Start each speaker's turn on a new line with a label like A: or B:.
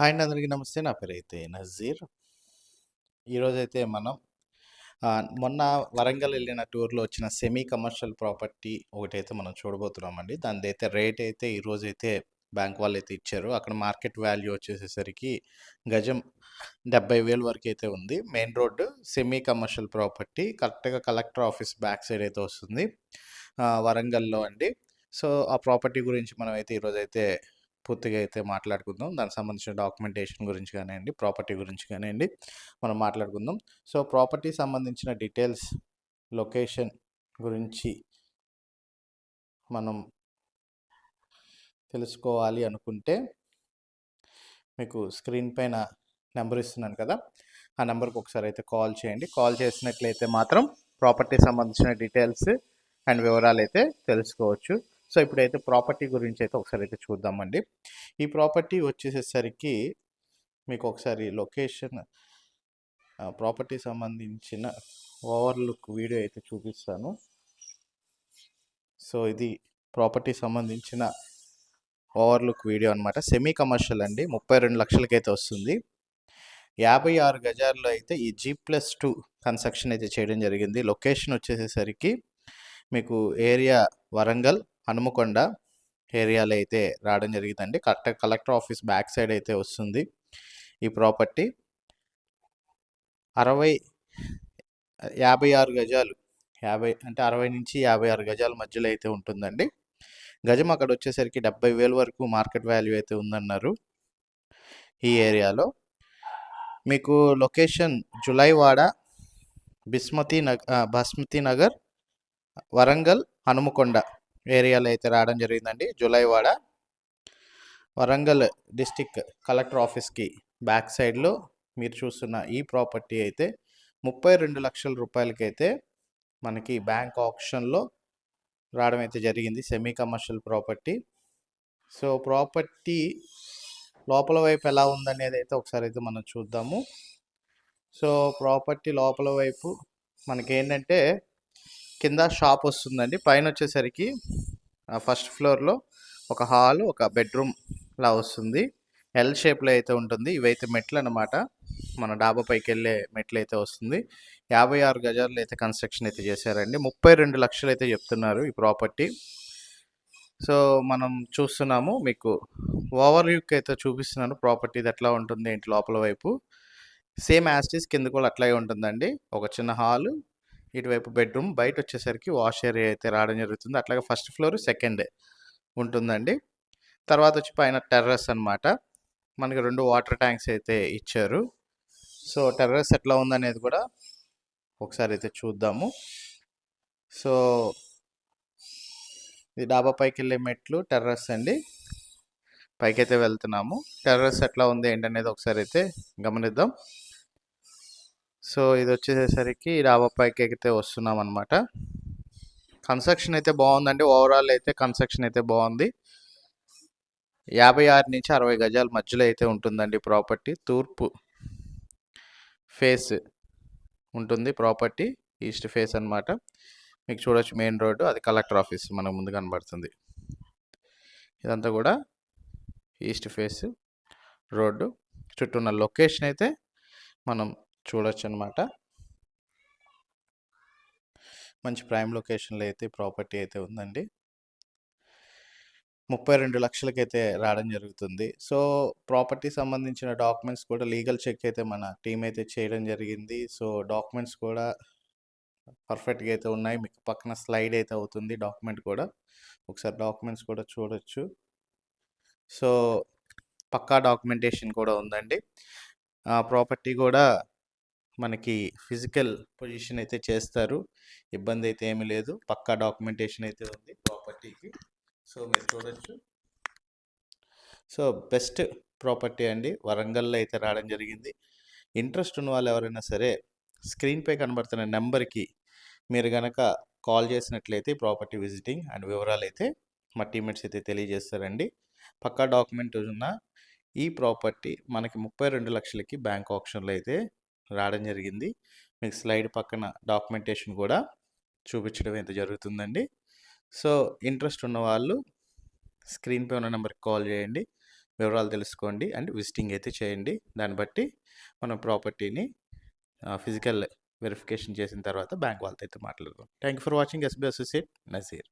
A: Hi అండి. అందరికీ నమస్తే. నా పేరు అయితే నజీర్ ఈరోజైతే మనం మొన్న వరంగల్ వెళ్ళిన టూర్లో వచ్చిన సెమీ కమర్షియల్ ప్రాపర్టీ ఒకటైతే మనం చూడబోతున్నామండి. దానిదైతే అయితే రేట్ అయితే ఈరోజు అయితే బ్యాంక్ వాళ్ళు అయితే ఇచ్చారు. అక్కడ మార్కెట్ వాల్యూ వచ్చేసేసరికి గజం డెబ్బై వేలు వరకు అయితే ఉంది. Main road semi commercial property. కరెక్ట్గా కలెక్టర్ ఆఫీస్ బ్యాక్ సైడ్ అయితే వస్తుంది. వరంగల్లో అండి. సో ఆ ప్రాపర్టీ గురించి మనం అయితే ఈరోజైతే పూర్తిగా అయితే మాట్లాడుకుందాం. దానికి సంబంధించిన డాక్యుమెంటేషన్ గురించి కానివ్వండి ప్రాపర్టీ గురించి కానివ్వండి మనం మాట్లాడుకుందాం. సో ప్రాపర్టీ సంబంధించిన డీటెయిల్స్ లొకేషన్ గురించి మనం తెలుసుకోవాలి అనుకుంటే మీకు స్క్రీన్ పైన నెంబర్ ఇస్తున్నాను కదా ఆ నెంబర్కి ఒకసారి అయితే కాల్ చేయండి. కాల్ చేసినట్లయితే మాత్రం ప్రాపర్టీ సంబంధించిన డీటెయిల్స్ అండ్ వివరాలు అయితే తెలుసుకోవచ్చు. సో ఇప్పుడైతే ప్రాపర్టీ గురించి అయితే ఒకసారి అయితే చూద్దామండి. ఈ ప్రాపర్టీ వచ్చేసేసరికి మీకు ఒకసారి లొకేషన్ ప్రాపర్టీ సంబంధించిన ఓవర్లుక్ వీడియో అయితే చూపిస్తాను. సో ఇది ప్రాపర్టీ సంబంధించిన ఓవర్లుక్ వీడియో అనమాట సెమీ కమర్షియల్ అండి. ముప్పై రెండు లక్షలకైతే వస్తుంది. యాభై ఆరు గజాల్లో అయితే ఈ జీ ప్లస్ టూ కన్స్ట్రక్షన్ అయితే చేయడం జరిగింది. లొకేషన్ వచ్చేసేసరికి మీకు ఏరియా వరంగల్ హనుమకొండ ఏరియాలో అయితే రావడం జరిగిందండి. Correct collector office back side అయితే వస్తుంది ఈ ప్రాపర్టీ. అరవై యాభై ఆరు గజాలు యాభై అంటే అరవై నుంచి యాభై ఆరు గజాల మధ్యలో అయితే ఉంటుందండి. గజం అక్కడ వచ్చేసరికి డెబ్బై వేల వరకు మార్కెట్ వాల్యూ అయితే ఉందన్నారు ఈ ఏరియాలో. మీకు లొకేషన్ జులైవాడ బిస్మతి నగర్ బస్మతి నగర్ వరంగల్ హనుమకొండ. ఏరియాలో అయితే రావడం జరిగిందండి. జులైవాడ వరంగల్ డిస్టిక్ కలెక్టర్ ఆఫీస్కి బ్యాక్ సైడ్లో మీరు చూస్తున్న ఈ ప్రాపర్టీ అయితే ముప్పై రెండు లక్షల రూపాయలకైతే మనకి బ్యాంక్ ఆప్షన్లో రావడం అయితే జరిగింది. Semi commercial property. So property లోపల వైపు ఎలా ఉందనేది అయితే ఒకసారి అయితే మనం చూద్దాము. సో ప్రాపర్టీ లోపల వైపు మనకేంటంటే కింద షాప్ వస్తుందండి. పైన వచ్చేసరికి ఫస్ట్ ఫ్లోర్లో ఒక హాల్ ఒక బెడ్రూమ్ లా వస్తుంది. ఎల్ షేప్లో అయితే ఉంటుంది. ఇవైతే మెట్లు అనమాట మన డాబా పైకి వెళ్ళే మెట్లు అయితే వస్తుంది. యాభై ఆరు గజాల్లో అయితే కన్స్ట్రక్షన్ అయితే చేశారండి. ముప్పై రెండు లక్షలు అయితే చెప్తున్నారు ఈ ప్రాపర్టీ. సో మనం చూస్తున్నాము మీకు ఓవర్ వ్యూకి అయితే చూపిస్తున్నాను. ప్రాపర్టీ ఇది ఎట్లా ఉంటుంది ఏంటి లోపల వైపు. సేమ్ యాస్టీస్ కింద కూడా అట్లాగే ఉంటుందండి. ఒక చిన్న హాలు ఇటువైపు బెడ్రూమ్ బయట వచ్చేసరికి వాష్ ఏరియా అయితే రావడం జరుగుతుంది. అట్లాగే ఫస్ట్ ఫ్లోర్ సెకండ్ ఉంటుందండి. తర్వాత వచ్చి పైన టెర్రస్ అన్నమాట. మనకి రెండు వాటర్ ట్యాంక్స్ అయితే ఇచ్చారు. సో టెర్రస్ ఎట్లా ఉందనేది కూడా ఒకసారి అయితే చూద్దాము. సో ఇది డాబా పైకి వెళ్ళే మెట్లు టెర్రస్ అండి. పైకైతే వెళ్తున్నాము. టెర్రస్ ఎట్లా ఉంది ఏంటనేది ఒకసారి అయితే గమనిద్దాం. సో ఇది వచ్చేసేసరికి డాబా ఎక్కితే వస్తున్నాం అనమాట కన్స్ట్రక్షన్ అయితే బాగుందండి ఓవరాల్ అయితే కన్స్ట్రక్షన్ అయితే బాగుంది యాభై ఆరు నుంచి అరవై గజాల మధ్యలో అయితే ఉంటుందండి ప్రాపర్టీ. తూర్పు ఫేస్ ఉంటుంది ప్రాపర్టీ ఈస్ట్ ఫేస్ అన్నమాట. మీకు చూడొచ్చు మెయిన్ రోడ్డు అది కలెక్టర్ ఆఫీస్ మనకు ముందు కనబడుతుంది. ఇదంతా కూడా ఈస్ట్ ఫేస్ రోడ్డు. చుట్టూ ఉన్న లొకేషన్ అయితే మనం చూడొచ్చు అనమాట మంచి ప్రైమ్ లొకేషన్లో అయితే ప్రాపర్టీ అయితే ఉందండి. ముప్పై రెండు లక్షలకైతే రావడం జరుగుతుంది. సో ప్రాపర్టీ సంబంధించిన డాక్యుమెంట్స్ కూడా లీగల్ చెక్ అయితే మన టీం అయితే చేయడం జరిగింది. సో డాక్యుమెంట్స్ కూడా పర్ఫెక్ట్గా అయితే ఉన్నాయి. మీకు పక్కన స్లైడ్ అయితే అవుతుంది డాక్యుమెంట్ కూడా. ఒకసారి డాక్యుమెంట్స్ కూడా చూడొచ్చు. సో పక్కా డాక్యుమెంటేషన్ కూడా ఉందండి. ఆ ప్రాపర్టీ కూడా మనకి ఫిజికల్ పొజిషన్ అయితే చేస్తారు. ఇబ్బంది అయితే ఏమీ లేదు. పక్కా డాక్యుమెంటేషన్ అయితే ఉంది ప్రాపర్టీకి. సో మీరు చూడొచ్చు. సో బెస్ట్ ప్రాపర్టీ అండి. వరంగల్లో అయితే రావడం జరిగింది. ఇంట్రెస్ట్ ఉన్న వాళ్ళు ఎవరైనా సరే స్క్రీన్పై కనబడుతున్న నెంబర్కి మీరు కనుక కాల్ చేసినట్లయితే ప్రాపర్టీ విజిటింగ్ అండ్ వివరాలు అయితే మా టీమేట్స్ అయితే తెలియజేస్తారండి. పక్కా డాక్యుమెంట్ ఉన్న ఈ ప్రాపర్టీ మనకి ముప్పై రెండు లక్షలకి బ్యాంక్ ఆప్షన్లో అయితే రావడం జరిగింది. మీకు స్లైడ్ పక్కన డాక్యుమెంటేషన్ కూడా చూపించడం ఎంత జరుగుతుందండి. సో ఇంట్రెస్ట్ ఉన్న వాళ్ళు స్క్రీన్పై ఉన్న నెంబర్కి కాల్ చేయండి. వివరాలు తెలుసుకోండి అండ్ విజిటింగ్ అయితే చేయండి. దాన్ని బట్టి మనం ప్రాపర్టీని ఫిజికల్ వెరిఫికేషన్ చేసిన తర్వాత బ్యాంక్ వాళ్ళతో అయితే మాట్లాడదాం thank you for watching S B associate. Nazeer.